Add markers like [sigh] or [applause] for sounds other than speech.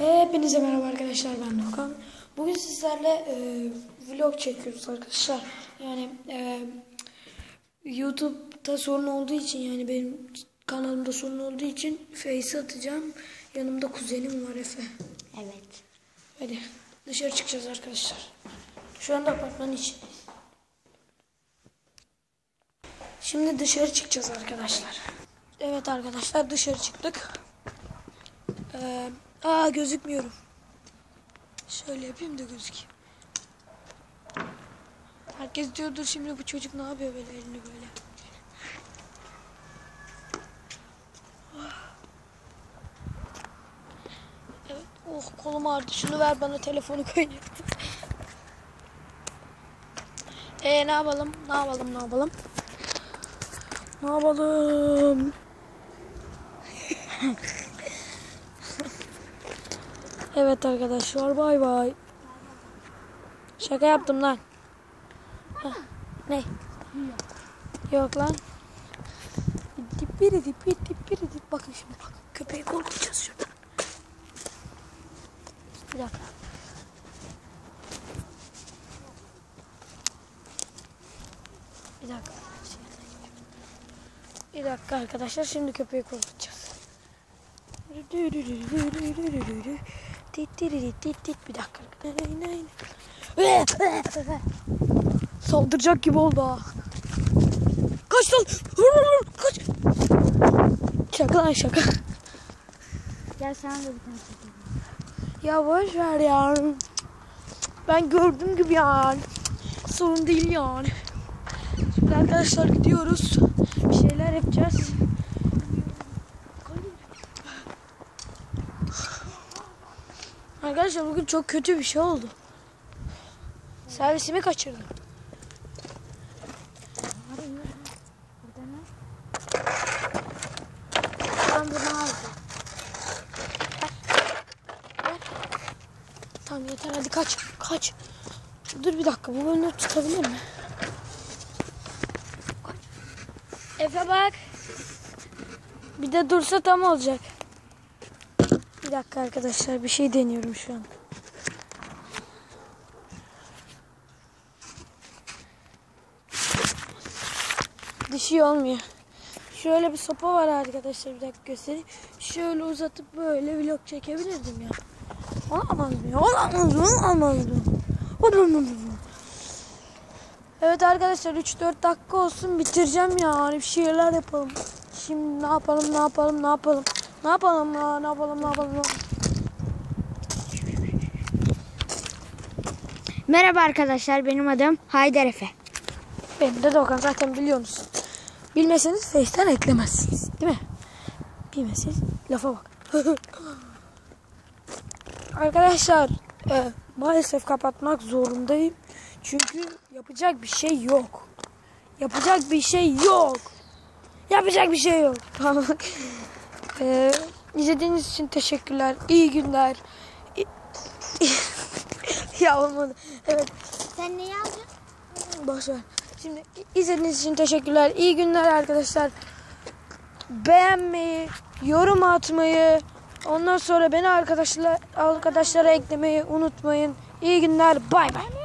Hepinize merhaba arkadaşlar ben Dokan. Bugün sizlerle e, vlog çekiyoruz arkadaşlar. Yani e, YouTube'da sorun olduğu için yani benim kanalımda sorun olduğu için Face atacağım. Yanımda kuzenim var Efe. Evet. Hadi dışarı çıkacağız arkadaşlar. Şu anda apartmanın içindeyiz. Şimdi dışarı çıkacağız arkadaşlar. Evet arkadaşlar dışarı çıktık. Ee, aa gözükmüyorum. Şöyle yapayım da gözükeyim. Herkes diyordur şimdi bu çocuk ne yapıyor böyle elini böyle. Evet, oh kolum ağrıdı. Şunu ver bana telefonu koy. Ee ne yapalım? Ne yapalım? Ne yapalım? Ne yapalım? [laughs] evet arkadaşlar bay bay. Şaka yaptım lan. Heh, ne? Yok lan. Dipiri dipiri dipiri dip. Bakın şimdi bak. Köpeği korkutacağız şuradan. Bir dakika. Bir dakika. Bir dakika arkadaşlar şimdi köpeği korkutacağız. Bir dakika. Saldıracak gibi oldu ha. Kaç lan. Kaç. Şaka lan şaka. Gel sana da bir tane çekelim. Ya boş ver ya. Ben gördüğüm gibi yani. Sorun değil yani. Şimdi arkadaşlar gidiyoruz. Bir şeyler yapacağız. Arkadaşlar bugün çok kötü bir şey oldu. Servisimi kaçırdım. Ben bunu aldım. Tamam yeter hadi kaç. Kaç. Dur bir dakika bu bölümü tutabilir mi? Efe bak. Bir de dursa tam olacak. Bir dakika arkadaşlar bir şey deniyorum şu an. Dişi olmuyor. Şöyle bir sopa var arkadaşlar bir dakika göstereyim. Şöyle uzatıp böyle vlog çekebilirdim ya. Olamaz mı? Olamaz mı? Olamaz mı? Olamaz mı? Evet arkadaşlar 3-4 dakika olsun bitireceğim ya. Hani bir şeyler yapalım. Şimdi ne yapalım ne yapalım ne yapalım. Ne yapalım ya ne yapalım ne yapalım. Ne yapalım. Merhaba arkadaşlar benim adım Haydar Efe. Benim de Dokan zaten biliyorsunuz. Bilmeseniz Face'ten eklemezsiniz. Değil mi? Bilmeseniz lafa bak. [laughs] Arkadaşlar e, maalesef kapatmak zorundayım. Çünkü yapacak bir şey yok. Yapacak bir şey yok. Yapacak bir şey yok. Tamam. [laughs] e, izlediğiniz için teşekkürler. İyi günler. [laughs] Ya olmadı. Evet. Sen neyi alacaksın? Boş ver. Şimdi izlediğiniz için teşekkürler. İyi günler arkadaşlar. Beğenmeyi, yorum atmayı, ondan sonra beni arkadaşlar arkadaşlara eklemeyi unutmayın. İyi günler. Bay bay.